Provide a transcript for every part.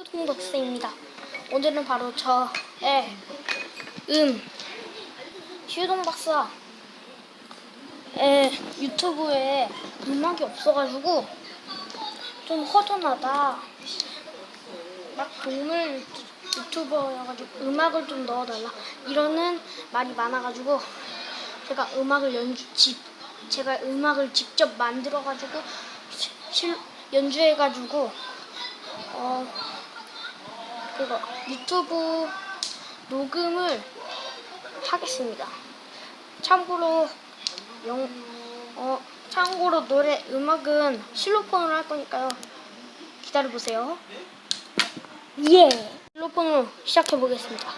휴동박스입니다. 오늘은 바로 저의 음 휴동박스와 에 유튜브에 음악이 없어가지고 좀 허전하다. 막 동물 유튜버여가지고 음악을 좀 넣어달라 이러는 말이 많아가지고 제가 음악을 연주 집 제가 음악을 직접 만들어가지고 시- 실 연주해가지고 어 그거 유튜브 녹음을 하겠습니다. 참고로 영, 어, 참고로 노래 음악은 실로폰으로 할 거니까요. 기다려 보세요. 예. 실로폰으로 시작해 보겠습니다.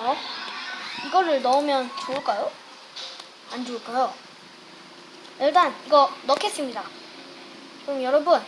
어떠신가요? 이거를 넣으면 좋을까요? 안 좋을까요? 일단 이거 넣겠습니다. 그럼 여러분